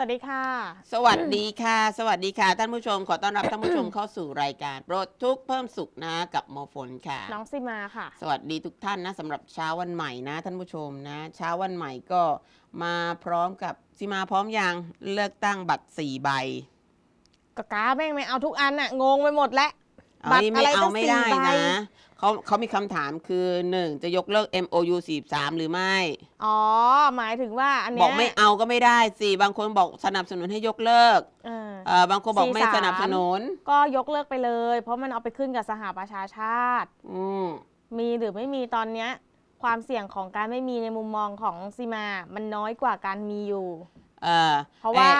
วัสดีค่ะ สวัสดีค่ะ สวัสดีค่ะ ท่านผู้ชม ขอต้อนรับท่านผู้ชมเข้าสู่รายการโปรดทุกข์เพิ่มสุขนะกับหมอฝนค่ะ น้องซิมาค่ะ สวัสดีทุกท่านนะสำหรับเช้าวันใหม่นะท่านผู้ชมนะ เช้าวันใหม่ก็มาพร้อมกับสิมาพร้อมยังเลือกตั้งบัตรสี่ใบกะกาแม่งไม่เอาทุกอันน่ะงงไปหมดแล้วเอา บัตรนี่อะไม่ไรเอาตั้งไม่สี่ได้ใบนะเขาเขามีคำถามคือหนึ่งจะยกเลิก MOU 43 หรือไม่ อ๋อ หมายถึงว่าอันบเนี้อยกไม่เอาก็ไม่ได้สิบางคนบอกสนับสนุนให้ยกเลิกเออเอ่อบางคนบอกไม่43 สนับสนุน ก็ยกเลิกไปเลย เพราะมันเอาไปขึ้นกับสหประชาชาติ อืมมีหรือไม่มีตอนเนี้ย ความเสี่ยงของการไม่มีในมุมมองของซีมา มันน้อยกว่าการมีอยู่ เออเพราะว่า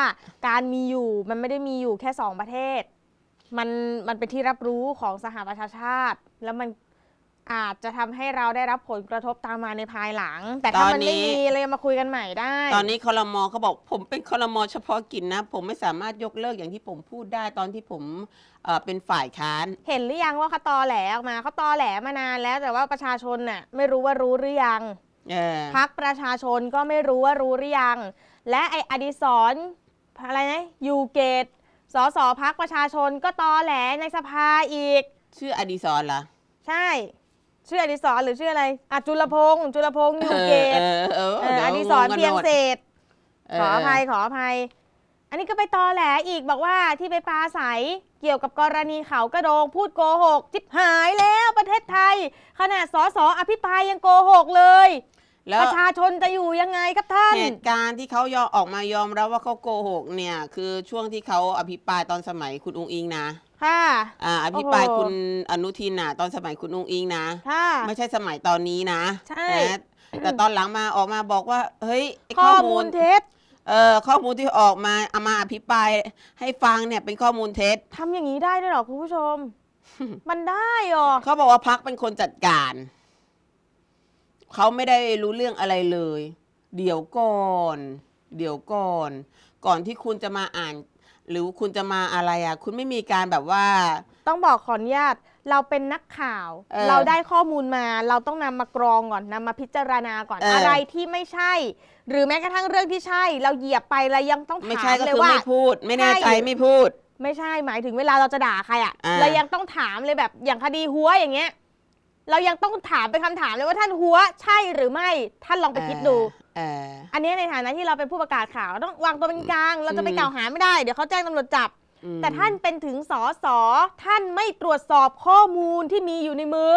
การมีอยู่มันไม่ได้มีอยู่แค่สองประเทศ มันมันเป็นที่รับรู้ของสหประชาชาติ แล้วมันอาจจะทำให้เราได้รับผลกระทบตามมาในภายหลัง แต่ถ้ามันไม่มีเรายังมาคุยกันใหม่ได้ ตอนนี้คอรมอเขาบอกผมเป็นคอรมอเฉพาะกิจนะ ผมไม่สามารถยกเลิกอย่างที่ผมพูดได้ตอนที่ผมเอ่อเป็นฝ่ายค้าน เห็นหรือยังว่าเขาตอแหลออกมาเขาตอแหลมานานแล้วแต่ว่าประชาชนน่ะไม่รู้ว่ารู้หรือยัง เออพักประชาชนก็ไม่รู้ว่ารู้หรือยัง และไออดิศรอะไรนะยูเกต สสพักประชาชนก็ตอแหลในสภาอีก ชื่ออดีศรเหรอ ใช่ ชื่ออดิศรหรือชื่ออะไรอะจุลพงษ์จุลพงษ์ยูเกตเออเออเอเออออดิศรเพียงเศษ เขออภัยขออภัย อันนี้ก็ไปตอแหลอีกบอกว่าที่ไปปราศัยเกี่ยวกับกรณีเขากระโดงพูดโกหกจิบหายแล้วประเทศไทย ขนาดสสอภิปรายยังโกหกเลย แล้วประชาชนจะอยู่ยังไงครับท่าน เหตุการณ์ที่เขายอมออกมายอมรับว่าเขาโกหกเนี่ยคือช่วงที่เขาอภิปรายตอนสมัยคุณอุ้งอิงนะค่ะอ่าอภิปรายโอ้โหคุณอนุทินน่ะตอนสมัยคุณอุ้งอิงนะค่ะไม่ใช่สมัยตอนนี้นะใช่นะแต่ตอนหลังมาออกมาบอกว่า เฮ้ยไข้อมูลเท็จเออข้อมูลที่ออกมาเอามาอภิปรายให้ฟังเนี่ยเป็นข้อมูลเท็จทำอย่างนี้ได้ด้วยเหรอคุณผู้ชม มันได้เหรอเขาบอกว่าพักเป็นคนจัดการ เขาไม่ได้รู้เรื่องอะไรเลย เดี๋ยวก่อน เดี๋ยวก่อน ก่อนที่คุณจะมาอ่าน หรือคุณจะมาอะไรอะ คุณไม่มีการแบบว่า ต้องบอกขออนุญาตเราเป็นนักข่าว เออเราได้ข้อมูลมาเราต้องนำมากรองก่อนนำมาพิจารณาก่อนเอออ อะไรที่ไม่ใช่ หรือแม้กระทั่งเรื่องที่ใช่ เราเหยียบไปเรายังต้องไม่ถาใช่มก็เลยคือว่า ไม่พูด ไม่แน่ใจใช่ ไม่พูด ไม่ใช่หมายถึงเวลาเราจะด่าใครอะอ่า เรายังต้องถามเลยแบบอย่างคดีหัวอย่างเงี้ย เรายังต้องถามเป็นคำถามเลยว่าท่านหัวใช่หรือไม่ท่านลองไปคิดดู เออ อันนี้ในฐานะที่เราเป็นผู้ประกาศข่าวต้องวางตัวเป็นกลาง เราจะไปอืมกล่าวหาไม่ได้ เดี๋ยวเขาแจ้งตำรวจจับ อืมแต่ท่านเป็นถึงสอสอท่านไม่ตรวจสอบข้อมูลที่มีอยู่ในมือ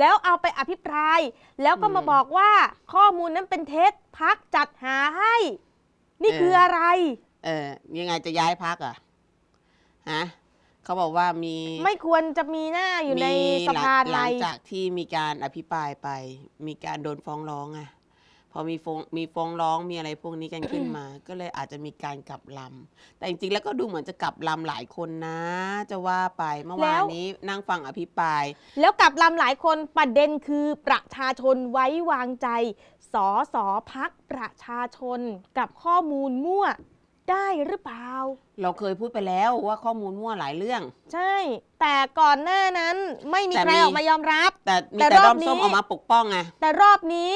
แล้วเอาไปอภิปราย แล้วก็มาบอกว่าข้อมูลนั้นเป็นเท็จพักจัดหาให้ นี่คืออะไร เออยังไงจะย้ายพักอะฮะ เขาบอกว่ามีไม่ควรจะมีหน้าอยู่ในมีสภาหไทลังยจากที่มีการอภิปรายไป มีการโดนฟ้องร้องอะพอมีฟ้องมีฟ้องร้องมีอะไรพวกนี้กันขึ้นมา ก็เลยอาจจะมีการกลับลำแต่จริงๆแล้วก็ดูเหมือนจะกลับลำหลายคนนะ จะว่าไปเมื่อวานนี้นั่งฟังอภิปราย แล้วกับลำหลายคนประเด็นคือประชาชนไว้วางใจสอสอพักประชาชนกับข้อมูลมั่ว ได้หรือเปล่า เราเคยพูดไปแล้วว่าข้อมูลมั่วหลายเรื่อง ใช่ แต่ก่อนหน้านั้นไม่มีแต่ใครมี ออกมายอมรับ แต่มีแต่แต่รด้ออบมนี้ส้มออกมาปกป้องไงแต่รอบนี้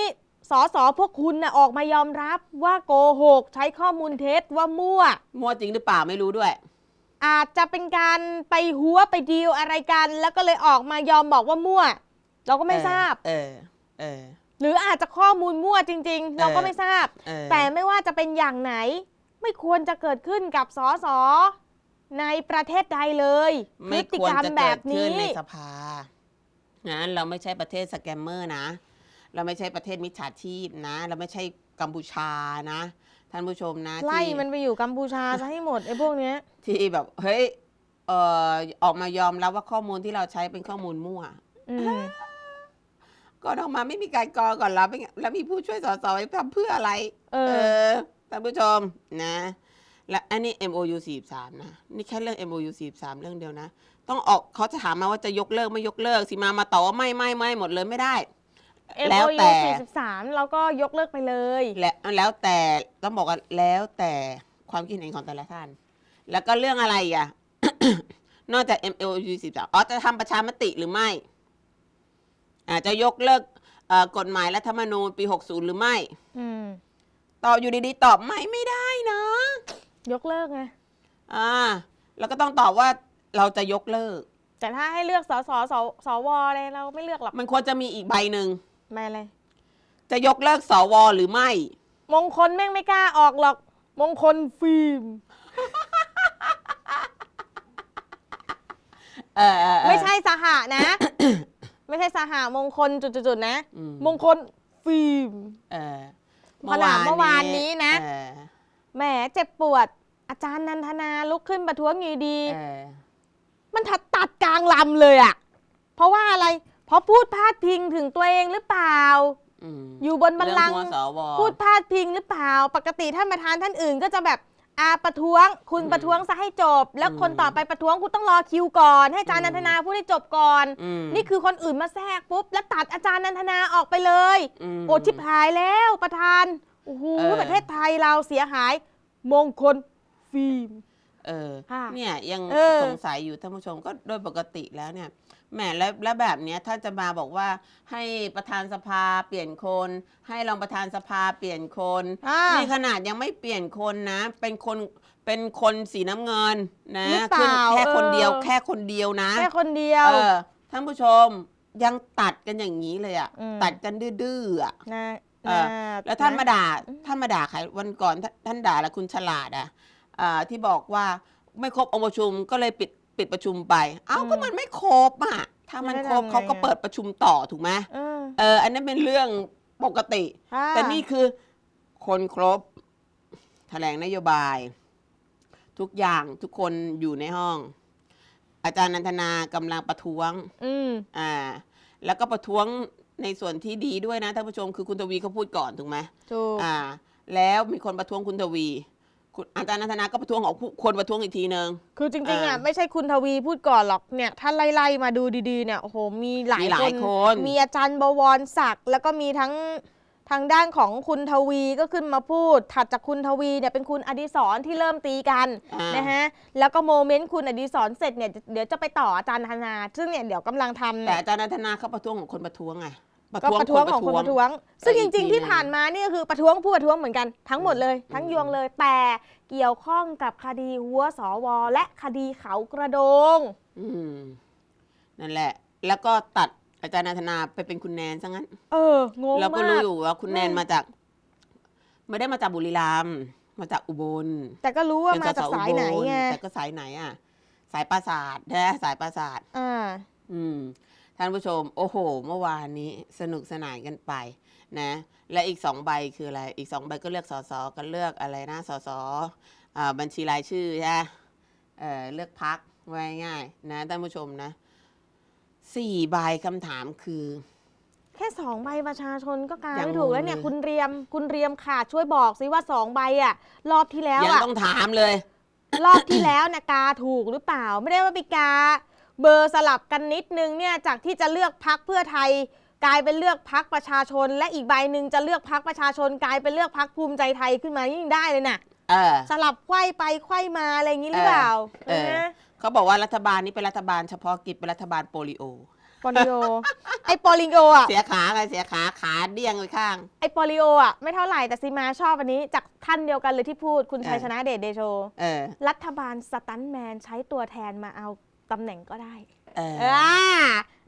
สอสอพวกคุณนะออกมายอมรับว่าโกหก ใช้ข้อมูลเท็จว่ามั่ว มั่วจริงหรือเปล่าไม่รู้ด้วย อาจจะเป็นการไปหัวไปดีลอะไรกัน แล้วก็เลยออกมายอมบอกว่ามั่ว เราก็ไม่ทราบ เออ เออ หรืออาจจะข้อมูลมั่วจริง ๆ เราก็ไม่ทราบ เออแต่ไม่ว่าจะเป็นอย่างไหน ไม่ควรจะเกิดขึ้นกับสอสอในประเทศใดเลยพไม่ฤติควรกรรมจะแบเกิบดขึ้นี้ นในสภานะเราไม่ใช่ประเทศสแกมเมอร์นะ เราไม่ใช่ประเทศมิจฉาชีพนะ เราไม่ใช่กัมพูชานะ ท่านผู้ชมนะไล่ที่มันไปอยู่กัมพูชาซะให้หมดไอ้พวกเนี้ย ที่แบบเฮ้ยเอ่อออกมายอมรับว่าข้อมูลที่เราใช้เป็นข้อมูลมั่ว อืมก่อนออกมาไม่มีการกรองก่อนรับแล้วมีผู้ช่วยสสไว้ทำเพื่ออะไร เอเอออ ท่านผู้ชมนะและอันนี้ MOU 43 นะ นี่แค่เรื่อง MOU 43 เรื่องเดียวนะ ต้องออกเขาจะถามมาว่าจะยกเลิกไม่ยกเลิก สิมามาตอบว่าไม่ไม่ไม่หมดเลยไม่ได้ แล้ว MOU แต่ 43เราก็ยกเลิกไปเลย และแล้วแต่ต้องบอกว่าแล้วแต่ความคิดเห็นของแต่ละท่าน แล้วก็เรื่องอะไรอีกอะ นอกจาก MOU 43อ๋อจะทำประชามติหรือไม่อาจจะยกเลิกเอ่อกฎหมายรัฐธรรมนูญปี 60 หรือไม่ อืม ตอบอยู่ดีๆ ตอบไม่ไม่ได้นะ ยกเลิกไง อ่า แล้วก็ต้องตอบว่าเราจะยกเลิก แต่ถ้าให้เลือกสสสสวเลยเราไม่เลือกหรอกมันควรจะมีอีกใบหนึ่ง ไม่อะไร จะยกเลิกสวหรือไม่ มงคลแม่งไม่กล้าออกหรอก มงคลฟิล์ม เออเออเออ ไม่ใช่สหะนะ ไม่ใช่สหะมงคลจุดๆๆนะ อืม มงคลฟิล์ม เออ ขนาดเมื่อวานนี้นะเออแหมเจ็บปวด อาจารย์นันทนาลุกขึ้นประท้วงอยู่ดี เออมันถัดตัดกลางลำเลยอะเพราะว่าอะไรเพราะพูดพาดพิงถึงตัวเองหรือเปล่า อืมอยู่บนบัลลังก์เรื่องหัวสวพูดพาดพิงหรือเปล่า ปกติท่านประธานท่านอื่นก็จะแบบ อาประท้วงคุณอืมประท้วงซะให้จบ แล้วอืมคนต่อไปประท้วงคุณต้องรอคิวก่อน ให้อาจารย์อืนัมนทนาพูดให้จบก่อน อืม นี่คือคนอื่นมาแทรกปุ๊บ แล้วตัดอาจารย์นันทนาออกไปเลย ม โอ้ชิบหายแล้วประธานโอ้โหเออ ประเทศไทยเราเสียหาย มงคลฟิล์ม เออค่ะเนี่ยยังเออสงสัยอยู่ท่านผู้ชมก็โดยปกติแล้วเนี่ยแหมแล้วแล้วแบบเนี้ยถ้าจะมาบอกว่าให้ประธานสภาเปลี่ยนคน ให้รองประธานสภาเปลี่ยนคนอ่านี่ขนาดยังไม่เปลี่ยนคนนะ เป็นคนเป็นคนสีน้ำเงินนะหรือเปขึ้นล่าแค่คนเดียวเออแค่คนเดียวนะ แค่คนเดียว เออท่านผู้ชมยังตัดกันอย่างนี้เลยอะอืมตัดกันดื้อๆอะนะเออนะแล้วท่านมาด่าอืมท่านมาด่าใครวันก่อนท่านท่านด่าแล้วคุณฉลาดอะ อ่าที่บอกว่าไม่ครบองค์ประชุมก็เลยปิดปิดประชุมไป เอ้าก็มันไม่ครบอะถ้ามันครบเขาก็เปิดประชุมต่อถูกไหมเออเออ อันนั้นเป็นเรื่องปกติ ค่ะแต่นี่คือคนครบแถลงนโยบาย ทุกอย่างทุกคนอยู่ในห้อง อาจารย์นันทนากำลังประท้วง อืมอ่า แล้วก็ประท้วงในส่วนที่ดีด้วยนะท่านผู้ชมคือคุณทวีเขาพูดก่อนถูกไหมถูกอ่า แล้วมีคนประท้วงคุณทวี คุณอาจารย์นันทนาก็ประท้วงของผู้คนประท้วงอีกทีนึง คือจริงๆอะอ่าไม่ใช่คุณทวีพูดก่อนหรอกเนี่ยถ้าไล่ๆมาดูดีๆเนี่ยโอ้โหมีหลายมีหลายคน มีอาจารย์บวรศักดิ์แล้วก็มีทั้งทางด้านของคุณทวีก็ขึ้นมาพูด ถัดจากคุณทวีเนี่ยเป็นคุณอดิศรที่เริ่มตีกันอ่า นะฮะแล้วก็โมเมนต์คุณอดิศรเสร็จเนี่ยเดี๋ยวจะไปต่ออาจารย์ธนา ซึ่งเนี่ยเดี๋ยวกำลังทำแต่เนี่ยอาจารย์นันทนาเขาประท้วงของคนประท้วงไง ก็ประท้วงของคนประท้วง ซึ่งแต่จอีกริงทีๆที่หนึ่งผ่านมานี่ก็คือประท้วงผู้ประท้วงเหมือนกันทั้งหมดเลย ทั้งอืมยวงเลยแต่เกี่ยวข้องกับคดีหัวสวและคดีเขากระโดง อืมนั่นแหละ แล้วก็ตัดอาจารย์นันทนาไปเป็นคุณแนนซะงั้น เอองงเราก็มารู้ก อยู่ว่าคุณแนนอืม มาจาก ไม่ได้มาจากบุรีรัมย์มาจากอุบลแต่ก็รู้ว่าเป็นมาจากสสสายไหนอุบลไงแต่ก็สายไหนอะ สายปราสาทนะสายปราสาท อ่า อืม ท่านผู้ชม โอ้โห เมื่อวานนี้สนุกสนานกันไปนะ และอีกสองใบคืออะไร อีกสองใบก็เลือกสสก็เลือกอะไรนะสสอ่าบัญชีรายชื่อใช่ไหมเออเลือกพักไว้ง่ายๆนะท่านผู้ชมนะสี่ใบคำถามคือ แค่สองใบประชาชนก็กายังไม่ถูกแล้วเนี่ยงงเลยคุณเรียมคุณเรียมค่ะช่วยบอกสิว่าสองใบอะรอบที่แล้วยังอะต้องถามเลย รอบที่แล้วนะกาถูกหรือเปล่า ไม่ได้ว่าไปกา เบอร์สลับกันนิดนึงเนี่ยจากที่จะเลือกพักเพื่อไทย กลายเป็นเลือกพักประชาชน และอีกใบหนึ่งจะเลือกพักประชาชน กลายเป็นเลือกพักภูมิใจไทยขึ้นมายิ่งได้เลยน่ะเออ สลับไขว้ไปไขว้มาอะไรอย่างนี้หรือเปล่าเออ นะเขาบอกว่ารัฐบาลนี้เป็นรัฐบาลเฉพาะกิจเป็นรัฐบาลโปลิโอ โปลิโอไอโปลิโออะเสียขาไงเสียขาขาเดี้ยงไปข้าง ไอโปลิโออะไม่เท่าไหร่แต่ซีมาชอบอันนี้ จากท่านเดียวกันเลยที่พูดคุณชัยเออ ชนะเดชเดโช เออ รัฐบาลสตันแมนใช้ตัวแทนมาเอา ตำแหน่งก็ได้เออ อ่า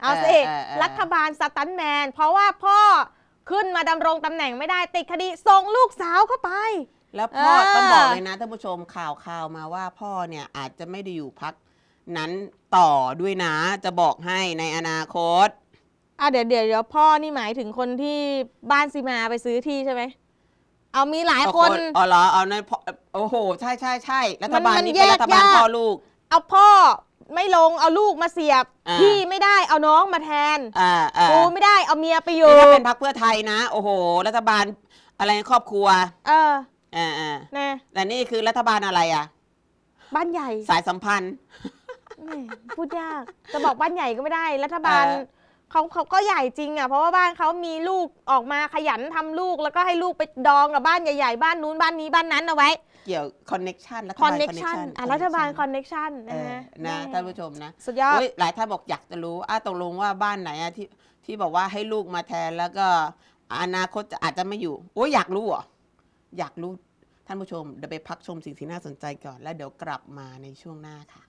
เอาสิ เออเออเออ รัฐบาลสตันแมน เพราะว่าพ่อขึ้นมาดำรงตำแหน่งไม่ได้ติดคดีส่งลูกสาวเข้าไป แล้วพ่อเออ ต้องบอกเลยนะท่านผู้ชมข่าวข่าวมาว่าพ่อเนี่ยอาจจะไม่ได้อยู่พักนั้นต่อด้วยนะ จะบอกให้ในอนาคต อะเดี๋ยวเดี๋ยวเดี๋ยวพ่อนี่หมายถึงคนที่บ้านซีมาไปซื้อที่ใช่ไหม เอามีหลายคน อ๋อเหรอเอาในนพ่อโอ้โห ใช่ใช่ใช่รัฐบาลมันนี้แยเป็นกรัฐบาลยาก พ่อลูก เอาพ่อ ไม่ลงเอาลูกมาเสียบ อ่า พี่ไม่ได้เอาน้องมาแทนอ่าอ่ากูไม่ได้เอาเมียไปอยู่นี่ถ้าเป็นพักเพื่อไทยนะ โอ้โห รัฐบาลอะไรครอบครัวเอออ่าอ่านะแต่นี่คือรัฐบาลอะไรอะ บ้านใหญ่ สายสัมพันธ์ แหม่พูดยาก จะบอกบ้านใหญ่ก็ไม่ได้ รัฐบาลเออ เขาเขาก็ใหญ่จริงอะ เพราะว่าบ้านเขามีลูกออกมาขยันทำลูก แล้วก็ให้ลูกไปดองกับบ้านใหญ่ๆ บ้านนู้นบ้านนี้บ้านนั้นเอาไว้เกี่ยวคอนเน็กชันรัฐคอบานลเน็กชัน connection อะรัฐบาลคอน connection เน็กชันเอนะอฮะนะแม่ท่านผู้ชมนะสุดยอดเฮ้ยหลายท่านบอกอยากจะรู้อะตกลงว่าบ้านไหนอะที่ที่บอกว่าให้ลูกมาแทนแล้วก็อนาคตจะอาจจะไม่อยู่โอ้ยอยากรู้เหรออยากรู้ท่านผู้ชมเดี๋ยวไปพักชมสิ่งที่น่าสนใจก่อน แล้วเดี๋ยวกลับมาในช่วงหน้าค่ะ